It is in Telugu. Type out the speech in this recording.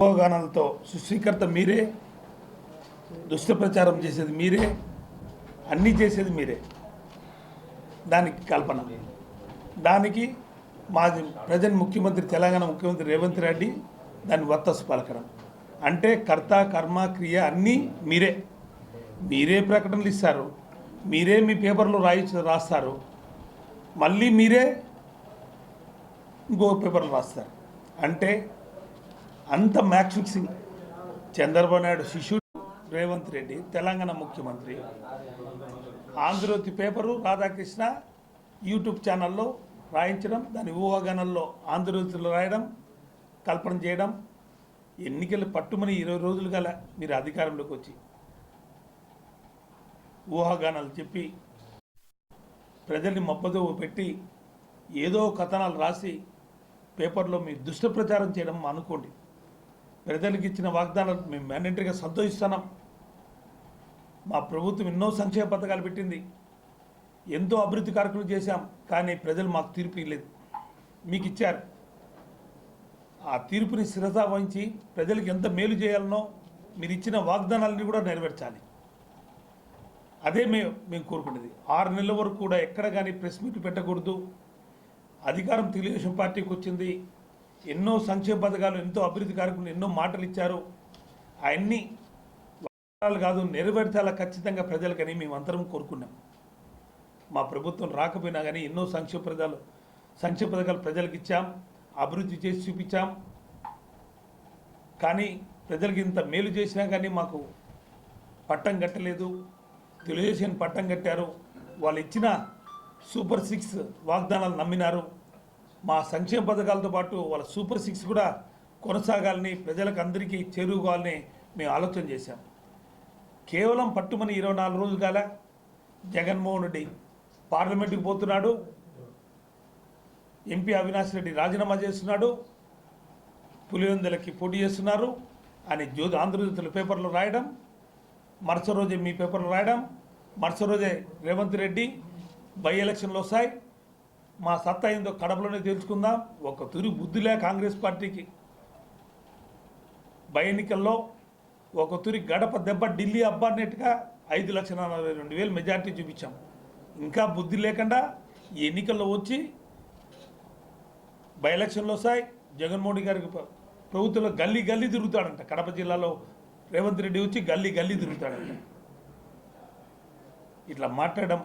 అవగాహనలతో సృష్టికర్త మీరే దుష్ట ప్రచారం చేసేది మీరే అన్నీ చేసేది మీరే. దానికి కల్పన. దానికి మాది ప్రజెంట్ ముఖ్యమంత్రి తెలంగాణ ముఖ్యమంత్రి రేవంత్ రెడ్డి దాన్ని వర్తస్సు పలకడం. అంటే కర్త కర్మ క్రియ అన్నీ మీరే. మీరే ప్రకటనలు ఇస్తారు. మీరే మీ పేపర్లో రాయి రాస్తారు. మళ్ళీ మీరే ఇంకో పేపర్లు రాస్తారు. అంటే అంత మ్యాచ్ ఫిక్సింగ్. చంద్రబాబు నాయుడు శిష్యుడు రేవంత్ రెడ్డి తెలంగాణ ముఖ్యమంత్రి. ఆంధ్రజ్యోతి పేపరు రాధాకృష్ణ యూట్యూబ్ ఛానల్లో రాయించడం దాని ఊహాగానాల్లో ఆంధ్రజ్యోతిలో రాయడం కల్పన చేయడం. ఎన్నికలు పట్టుమని ఇరవై రోజులు గల మీరు అధికారంలోకి వచ్చి ఊహాగానాలు చెప్పి ప్రజల్ని మప్పదోవ పెట్టి ఏదో కథనాలు రాసి పేపర్లో మీ దుష్ట ప్రచారం చేయడం అనుకోండి. ప్రజలకు ఇచ్చిన వాగ్దానాలు మేము మ్యాండేటరీగా సంతోషిస్తున్నాం. మా ప్రభుత్వం ఎన్నో సంక్షేమ పథకాలు పెట్టింది. ఎంతో అభివృద్ధి కార్యక్రమాలు చేశాం కానీ ప్రజలు మాకు తీర్పు ఇవ్వలేదు. మీకు ఇచ్చారు. ఆ తీర్పుని శిరసా వహించి ప్రజలకు ఎంత మేలు చేయాలనో మీరు ఇచ్చిన వాగ్దానాలని కూడా నెరవేర్చాలి. అదే మేము మేము కోరుకునేది. ఆరు నెలల వరకు కూడా ఎక్కడ కానీ ప్రెస్ మీట్ పెట్టకూడదు. అధికారం తెలుగుదేశం పార్టీకి వచ్చింది. ఎన్నో సంక్షేమ పథకాలు ఎంతో అభివృద్ధి కార్యక్రమాలు ఎన్నో మాటలు ఇచ్చారు. అవన్నీ వాగ్దానాలు కాదు నెరవేర్చాలా ఖచ్చితంగా ప్రజలకని మేమందరం కోరుకున్నాం. మా ప్రభుత్వం రాకపోయినా కానీ ఎన్నో సంక్షేమ పథకాలు సంక్షేమ పథకాలు ప్రజలకు ఇచ్చాం అభివృద్ధి చేసి చూపించాం. కానీ ప్రజలకు ఇంత మేలు చేసినా కానీ మాకు పట్టం కట్టలేదు. తెలుగుదేశం పట్టం కట్టారు. వాళ్ళు ఇచ్చిన సూపర్ సిక్స్ వాగ్దానాలు నమ్మినారు. మా సంక్షేమ పథకాలతో పాటు వాళ్ళ సూపర్ సిక్స్ కూడా కొనసాగాలని ప్రజలకు అందరికీ చేరుకోవాలని మేము ఆలోచన చేశాం. కేవలం పట్టుమని ఇరవై నాలుగు రోజులు కాల జగన్మోహన్ రెడ్డి పార్లమెంటుకు పోతున్నాడు. ఎంపీ అవినాష్ రెడ్డి రాజీనామా చేస్తున్నాడు. పులివెందులకి పోటీ చేస్తున్నారు. అని జ్యోతి ఆంధ్రజ్యోతుల పేపర్లో రాయడం. మరుసటి రోజే మీ పేపర్లో రాయడం. మరుస రోజే రేవంత్ రెడ్డి బై ఎలక్షన్లు వస్తాయి. మా సత్తా ఏందో కడపలోనే తెలుసుకుందాం ఒక తురి బుద్ధిలే కాంగ్రెస్ పార్టీకి. బై ఎన్నికల్లో ఒక తురి గడప దెబ్బ ఢిల్లీ అబ్బా ఐదు లక్షల నలభై రెండు వేలు మెజార్టీ చూపించాం. ఇంకా బుద్ధి లేకుండా ఎన్నికల్లో వచ్చి బై ఎలక్షన్లు వస్తాయి. జగన్మోహన్ గారికి ప్రభుత్వంలో గల్లీ గల్లీ తిరుగుతాడంట. కడప జిల్లాలో రేవంత్ రెడ్డి వచ్చి గల్లీ గల్లీ తిరుగుతాడంట. ఇట్లా మాట్లాడడం